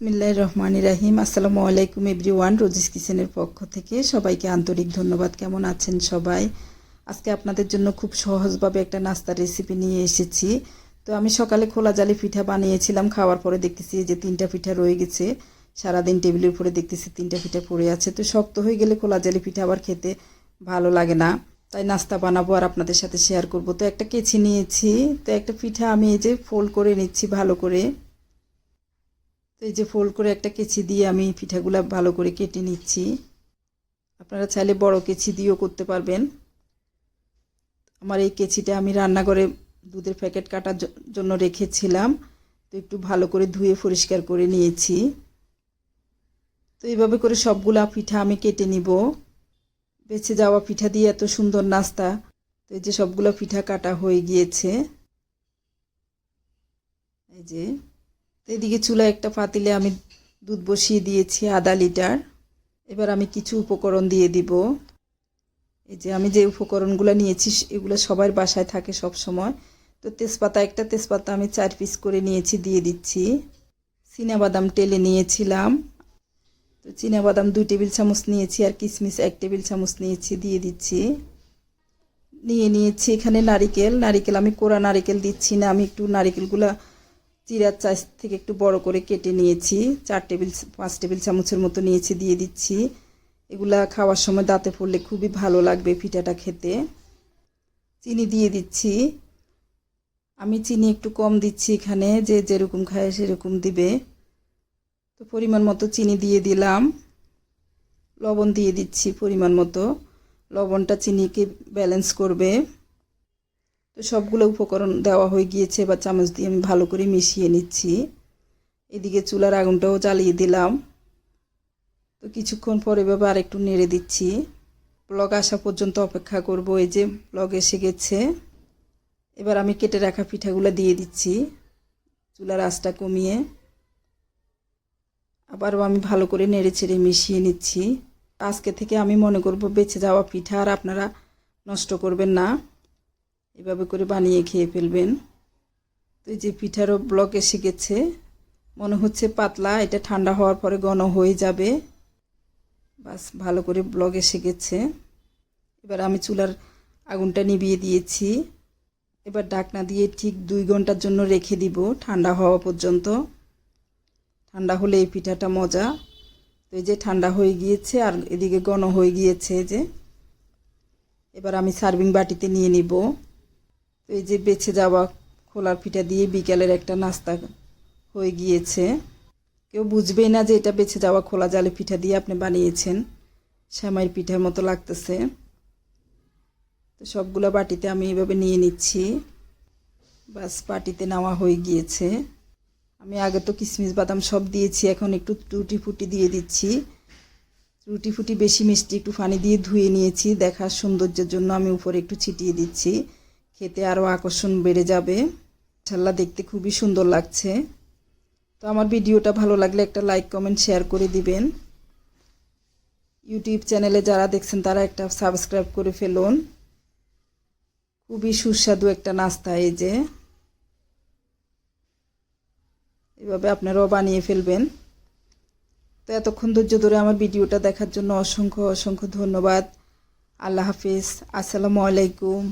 বিসমিল্লাহ রহমান রাহিম। আসসালামু আলাইকুম এভরিওয়ান, রোজিস কিচেনের পক্ষ থেকে সবাইকে আন্তরিক ধন্যবাদ। কেমন আছেন সবাই? আজকে আপনাদের জন্য খুব সহজভাবে একটা নাস্তার রেসিপি নিয়ে এসেছি। তো আমি সকালে খোলা জালি পিঠা বানিয়েছিলাম, খাওয়ার পরে দেখতেছি যে তিনটা পিঠা রয়ে গেছে। সারাদিন টেবিলের উপরে দেখতেছি তিনটা পিঠা পড়ে আছে। তো শক্ত হয়ে গেলে খোলা জালি পিঠা আবার খেতে ভালো লাগে না। তাই নাস্তা বানাবো আর আপনাদের সাথে শেয়ার করব। তো একটা কেচি নিয়েছি। তো একটা পিঠা আমি এই যে ফোল্ড করে নিচ্ছি ভালো করে। তো এই যে ফোল্ড করে একটা কেচি দিয়ে আমি পিঠাগুলো ভালো করে কেটে নিচ্ছি। আপনারা চাইলে বড় কেচি দিয়েও করতে পারবেন। আমার এই কেচিটা আমি রান্নাঘরে দুধের প্যাকেট কাটার জন্য রেখেছিলাম। তো একটু ভালো করে ধুয়ে পরিষ্কার করে নিয়েছি। তো এইভাবে করে সবগুলা পিঠা আমি কেটে নিব। বেঁচে যাওয়া পিঠা দিয়ে এত সুন্দর নাস্তা। তো এই যে সবগুলো পিঠা কাটা হয়ে গিয়েছে। এই যে এদিকে চুলায় একটা পাতিলে আমি দুধ বসিয়ে দিয়েছি, আধা লিটার। এবার আমি কিছু উপকরণ দিয়ে দিব। এই যে আমি যে উপকরণগুলো নিয়েছি, এগুলো সবার বাসায় থাকে সব সময়। তো তেজপাতা, একটা তেজপাতা আমি চার পিস করে নিয়েছি, দিয়ে দিচ্ছি। বাদাম টেলে নিয়েছিলাম। তো বাদাম দুই টেবিল চামচ নিয়েছি আর কিশমিশ এক টেবিল চামচ নিয়েছি, দিয়ে দিচ্ছি। নিয়ে নিয়েছি এখানে নারিকেল। নারিকেল আমি কোরা নারিকেল দিচ্ছি না, আমি একটু নারিকেলগুলা চিরার চাষ থেকে একটু বড় করে কেটে নিয়েছি। চার টেবিল, পাঁচ টেবিল চামচের মতো নিয়েছি, দিয়ে দিচ্ছি। এগুলা খাওয়ার সময় দাঁতে পড়লে খুবই ভালো লাগবে পিঠাটা খেতে। চিনি দিয়ে দিচ্ছি। আমি চিনি একটু কম দিচ্ছি এখানে, যে যেরকম খায় সেরকম দিবে। তো পরিমাণ মতো চিনি দিয়ে দিলাম। লবণ দিয়ে দিচ্ছি পরিমাণ মতো। লবণটা চিনিকে ব্যালেন্স করবে। তো সবগুলো উপকরণ দেওয়া হয়ে গিয়েছে, এবার চামচ দিয়ে আমি ভালো করে মিশিয়ে নিচ্ছি। এদিকে চুলার আগুনটাও জ্বালিয়ে দিলাম। তো কিছুক্ষণ পরে এভাবে আর একটু নেড়ে দিচ্ছি। ব্লগ আসা পর্যন্ত অপেক্ষা করব, এই যে ব্লগ এসে গেছে। এবার আমি কেটে রাখা পিঠাগুলো দিয়ে দিচ্ছি চুলার আঁচটা কমিয়ে। আবারও আমি ভালো করে নেড়ে চেড়ে মিশিয়ে নিচ্ছি। আজকে থেকে আমি মনে করব বেঁচে যাওয়া পিঠা আর আপনারা নষ্ট করবেন না। এভাবে করে বানিয়ে খেয়ে ফেলবেন। তো এই যে পিঠারও ব্লক এসে গেছে মনে হচ্ছে পাতলা, এটা ঠান্ডা হওয়ার পরে ঘন হয়ে যাবে। বাস, ভালো করে ব্লক এসে গেছে এবার আমি চুলার আগুনটা নিভিয়ে দিয়েছি। এবার ডাকনা দিয়ে ঠিক দুই ঘণ্টার জন্য রেখে দিব ঠান্ডা হওয়া পর্যন্ত। ঠান্ডা হলে এই পিঠাটা মজা। তো এই যে ঠান্ডা হয়ে গিয়েছে আর এদিকে ঘন হয়ে গিয়েছে যে। এবার আমি সার্ভিং বাটিতে নিয়ে নিব। তো এই যে বেছে যাওয়া খোলার পিঠা দিয়ে বিকালের একটা নাস্তা হয়ে গিয়েছে। কেউ বুঝবেই না যে এটা বেছে যাওয়া খোলা জালে পিঠা দিয়ে আপনি বানিয়েছেন। শ্যামাইয়ের পিঠার মতো লাগতেছে। তো সবগুলো বাটিতে আমি এভাবে নিয়ে নিচ্ছি। বাস বাটিতে নেওয়া হয়ে গিয়েছে। আমি আগে তো কিশমিশ বাদাম সব দিয়েছি, এখন একটু টুটি ফুটি দিয়ে দিচ্ছি। রুটি ফুটি বেশি মিষ্টি, একটু পানি দিয়ে ধুয়ে নিয়েছি। দেখার সৌন্দর্যের জন্য আমি উপরে একটু ছিটিয়ে দিচ্ছি। খেতে আরও আকর্ষণ বেড়ে যাবে। ইনশাল্লাহ দেখতে খুবই সুন্দর লাগছে। তো আমার ভিডিওটা ভালো লাগলে একটা লাইক কমেন্ট শেয়ার করে দিবেন। ইউটিউব চ্যানেলে যারা দেখছেন, তারা একটা সাবস্ক্রাইব করে ফেলুন। খুবই সুস্বাদু একটা নাস্তা এই যে। এভাবে আপনারাও বানিয়ে ফেলবেন। তো এতক্ষণ ধৈর্য ধরে আমার ভিডিওটা দেখার জন্য অসংখ্য অসংখ্য ধন্যবাদ। আল্লাহ হাফিজ। আসসালামু আলাইকুম।